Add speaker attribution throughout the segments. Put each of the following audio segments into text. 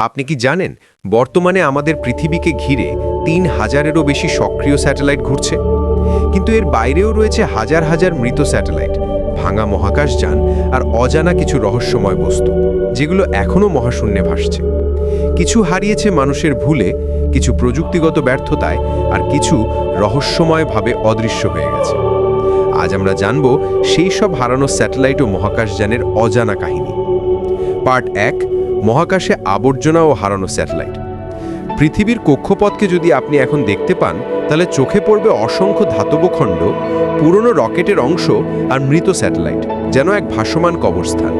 Speaker 1: আপনি কি জানেন, বর্তমানে আমাদের পৃথিবীকে ঘিরে তিন হাজারেরও বেশি সক্রিয় স্যাটেলাইট ঘুরছে? কিন্তু এর বাইরেও রয়েছে হাজার হাজার মৃত স্যাটেলাইট, ভাঙা মহাকাশযান আর অজানা কিছু রহস্যময় বস্তু, যেগুলো এখনও মহাশূন্যে ভাসছে। কিছু হারিয়েছে মানুষের ভুলে, কিছু প্রযুক্তিগত ব্যর্থতায় আর কিছু রহস্যময়ভাবে অদৃশ্য হয়ে গেছে। আজ আমরা জানব সেই সব হারানো স্যাটেলাইট ও মহাকাশযানের অজানা কাহিনী। পার্ট এক মহাকাশে আবর্জনা ও হারানো স্যাটেলাইট। পৃথিবীর কক্ষপথকে যদি আপনি এখন দেখতে পান, তাহলে চোখে পড়বে অসংখ্য ধাতব খণ্ড, পুরনো রকেটের অংশ আর মৃত স্যাটেলাইট, যেন এক ভাসমান কবরস্থান।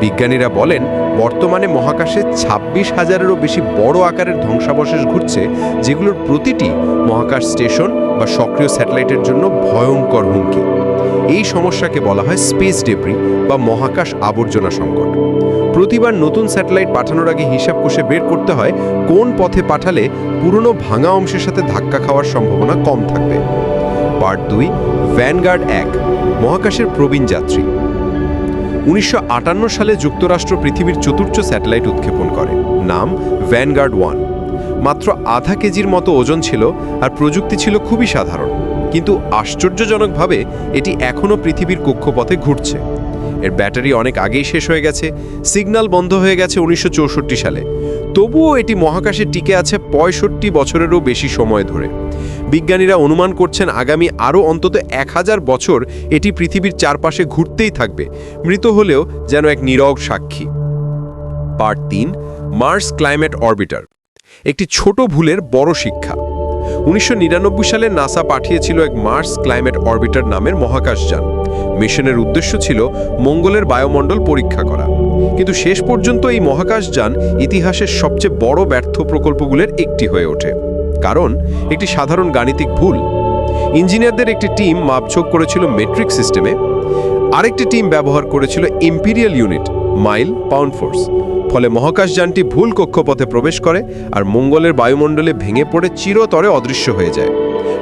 Speaker 1: বিজ্ঞানীরা বলেন, বর্তমানে মহাকাশে ছাব্বিশ হাজারেরও বেশি বড় আকারের ধ্বংসাবশেষ ঘুরছে যেগুলোর প্রতিটি মহাকাশ স্টেশন বা সক্রিয় স্যাটেলাইটের জন্য ভয়ঙ্কর হুমকি। এই সমস্যাকে বলা হয় স্পেস ডেব্রি বা মহাকাশ আবর্জনা সংকট। প্রতিবার নতুন স্যাটেলাইট পাঠানোর আগে হিসাব কষে বের করতে হয় কোন পথে পাঠালে পুরনো ভাঙা অংশের সাথে ধাক্কা খাওয়ার সম্ভাবনা কম থাকবে। পার্ট দুই, ভ্যানগার্ড এক, মহাকাশের প্রবীণ যাত্রী। উনিশশো আটান্ন সালে যুক্তরাষ্ট্র পৃথিবীর চতুর্থ স্যাটেলাইট উৎক্ষেপণ করে। নাম, ভ্যানগার্ড ওয়ান। মাত্র আধা কেজির মতো ওজন ছিল আর প্রযুক্তি ছিল খুবই সাধারণ। কিন্তু আশ্চর্যজনকভাবে এটি এখনও পৃথিবীর কক্ষপথে ঘুরছে। এর ব্যাটারি অনেক আগেই শেষ হয়ে গেছে, সিগন্যাল বন্ধ হয়ে গেছে উনিশশো চৌষট্টি সালে। তবুও এটি মহাকাশে টিকে আছে পঁয়ষট্টি বছরেরও বেশি সময় ধরে। বিজ্ঞানীরা অনুমান করছেন আগামী আরও অন্তত এক হাজার বছর এটি পৃথিবীর চারপাশে ঘুরতেই থাকবে, মৃত হলেও যেন এক নীরব সাক্ষী। পার্ট তিন, মার্স ক্লাইমেট অরবিটার। একটি ছোট ভুলের বড় শিক্ষা। উনিশশো নিরানব্বই সালে নাসা পাঠিয়েছিল এক মার্স ক্লাইমেট অরবিটার নামের মহাকাশযান। মিশনের উদ্দেশ্য ছিল মঙ্গলের বায়ুমণ্ডল পরীক্ষা করা। কিন্তু শেষ পর্যন্ত এই মহাকাশযান ইতিহাসের সবচেয়ে বড় ব্যর্থ প্রকল্পগুলোর একটি হয়ে ওঠে। কারণ, একটি সাধারণ গাণিতিক ভুল। ইঞ্জিনিয়ারদের একটি টিম মাপঝোঁক করেছিল মেট্রিক সিস্টেমে। আরেকটি টিম ব্যবহার করেছিল imperial unit, mile pound force. ফলে মহাকাশযানটি ভুল কক্ষপথে প্রবেশ করে আর মঙ্গলের বায়ুমণ্ডলে ভেঙে পড়ে চিরতরে অদৃশ্য হয়ে যায়।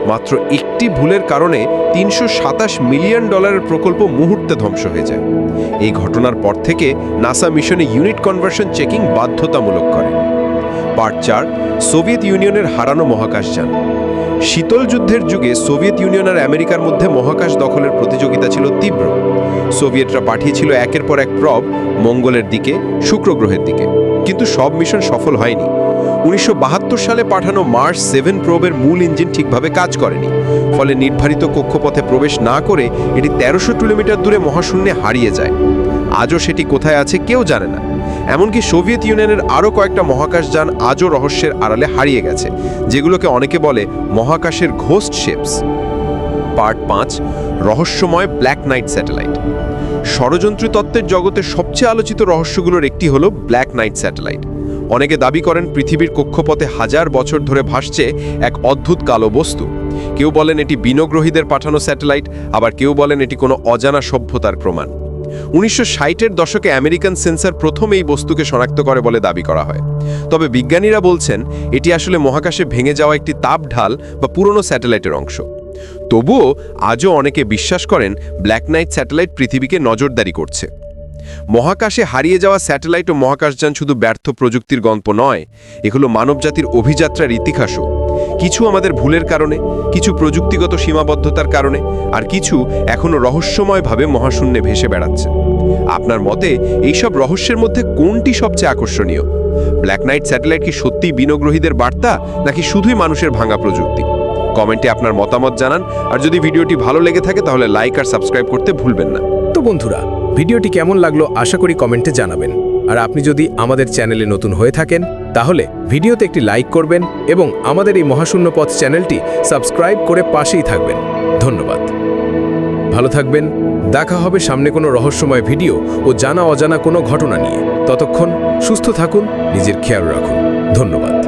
Speaker 1: মাত্র একটি ভুলের কারণে তিনশো সাতাশ মিলিয়ন ডলারের প্রকল্প মুহূর্তে ধ্বংস হয়ে যায়। এই ঘটনার পর থেকে নাসা মিশনে ইউনিট কনভার্সন চেকিং বাধ্যতামূলক করে। পার্ট চার সোভিয়েত ইউনিয়নের হারানো মহাকাশযান শীতল যুদ্ধের যুগে সোভিয়েত ইউনিয়ন আর আমেরিকার মধ্যে মহাকাশ দখলের প্রতিযোগিতা ছিল তীব্র। সোভিয়েতরা পাঠিয়েছিল একের পর এক প্রব মঙ্গলের দিকে শুক্র গ্রহের দিকে। কিন্তু সব মিশন সফল হয়নি। উনিশশো বাহাত্তর সালে পাঠানো মার্স সেভেন প্রোবের মূল ইঞ্জিন ঠিকভাবে কাজ করেনি। ফলে নির্ধারিত কক্ষপথে প্রবেশ না করে এটি তেরোশো কিলোমিটার দূরে মহাশূন্যে হারিয়ে যায়। আজও সেটি কোথায় আছে কেউ জানে না। এমনকি সোভিয়েত ইউনিয়নের আরও কয়েকটা মহাকাশযান আজও রহস্যের আড়ালে হারিয়ে গেছে, যেগুলোকে অনেকে বলে মহাকাশের ঘোস্ট শেপস। পার্ট পাঁচ, রহস্যময় ব্ল্যাক নাইট স্যাটেলাইট। ষড়যন্ত্রী তত্ত্বের জগতের সবচেয়ে আলোচিত রহস্যগুলোর একটি হলো ব্ল্যাক নাইট স্যাটেলাইট। অনেকে দাবি করেন পৃথিবীর কক্ষপথে হাজার বছর ধরে ভাসছে এক অদ্ভুত কালো বস্তু। কেউ বলেন এটি বিনগ্রহীদের পাঠানো স্যাটেলাইট, আবার কেউ বলেন এটি কোনো অজানা সভ্যতার প্রমাণ। উনিশশো ষাটের দশকে আমেরিকান সেন্সার প্রথম এই বস্তুকে শনাক্ত করে বলে দাবি করা হয়। তবে বিজ্ঞানীরা বলছেন, এটি আসলে মহাকাশে ভেঙে যাওয়া একটি তাপ ঢাল বা পুরনো স্যাটেলাইটের অংশ। তবুও আজও অনেকে বিশ্বাস করেন, ব্ল্যাক নাইট স্যাটেলাইট পৃথিবীকে নজরদারি করছে। মহাকাশে হারিয়ে যাওয়া স্যাটেলাইট ও মহাকাশযান শুধু ব্যর্থ প্রযুক্তির গল্প নয়, এগুলো মানবজাতির অভিযাত্রার ইতিহাসও। কিছু আমাদের ভুলের কারণে, কিছু প্রযুক্তিগত সীমাবদ্ধতার কারণে, আর কিছু এখনও রহস্যময়ভাবে মহাশূন্যে ভেসে বেড়াচ্ছে। আপনার মতে, এইসব রহস্যের মধ্যে কোনটি সবচেয়ে আকর্ষণীয়? ব্ল্যাক নাইট স্যাটেলাইট কি সত্যিই বিনগ্রহীদের বার্তা, নাকি শুধুই মানুষের ভাঙা প্রযুক্তি? কমেন্টে আপনার মতামত জানান, আর যদি ভিডিওটি ভালো লেগে থাকে তাহলে লাইক আর সাবস্ক্রাইব করতে ভুলবেন না।
Speaker 2: তো বন্ধুরা, ভিডিওটি কেমন লাগল আশা করি কমেন্টে জানাবেন। আর আপনি যদি আমাদের চ্যানেলে নতুন হয়ে থাকেন তাহলে ভিডিওতে একটি লাইক করবেন এবং আমাদের এই মহাশূন্যপথ চ্যানেলটি সাবস্ক্রাইব করে পাশেই থাকবেন। ধন্যবাদ। ভালো থাকবেন, দেখা হবে সামনে কোনো রহস্যময় ভিডিও ও জানা অজানা কোনো ঘটনা নিয়ে। ততক্ষণ সুস্থ থাকুন, নিজের খেয়াল রাখুন। ধন্যবাদ।